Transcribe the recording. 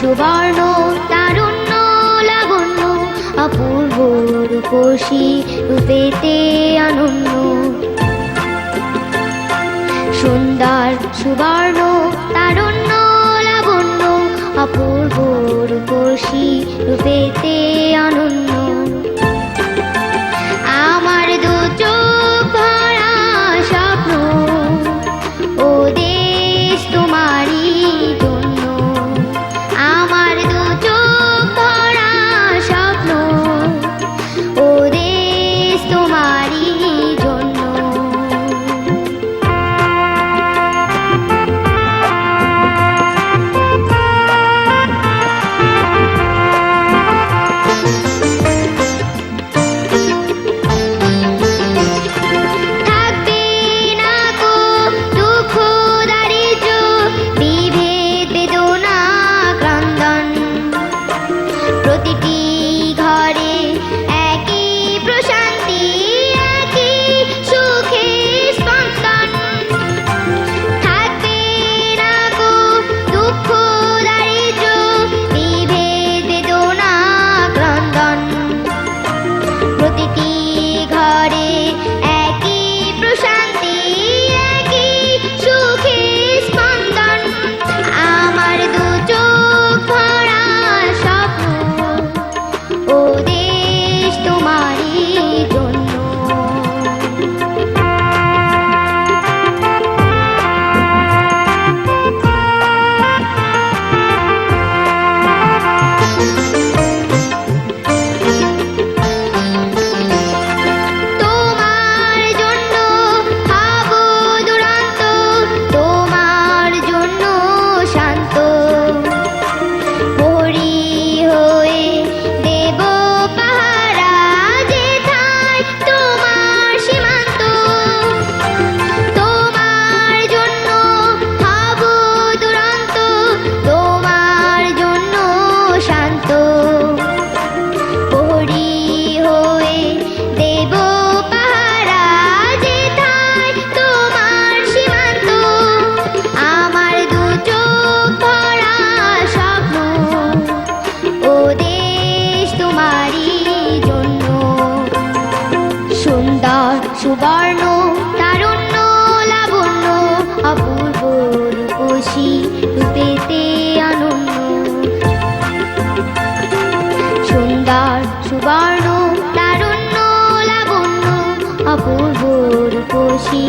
সুবর্ণ তারুণ্য লাবণ্য অপূর্ব রূপসী রূপেতে আনন্দ। সুন্দর সুবর্ণ তারুণ্য লাবণ্য অপূর্ব রূপসী রূপেতে সুবর্ণ তারুণ্য লাবণ্য অপূর্ব রূপসী রূপেতে আনন্দ। সুন্দর সুবর্ণ তারুণ্য লাবণ্য অপূর্ব রূপসী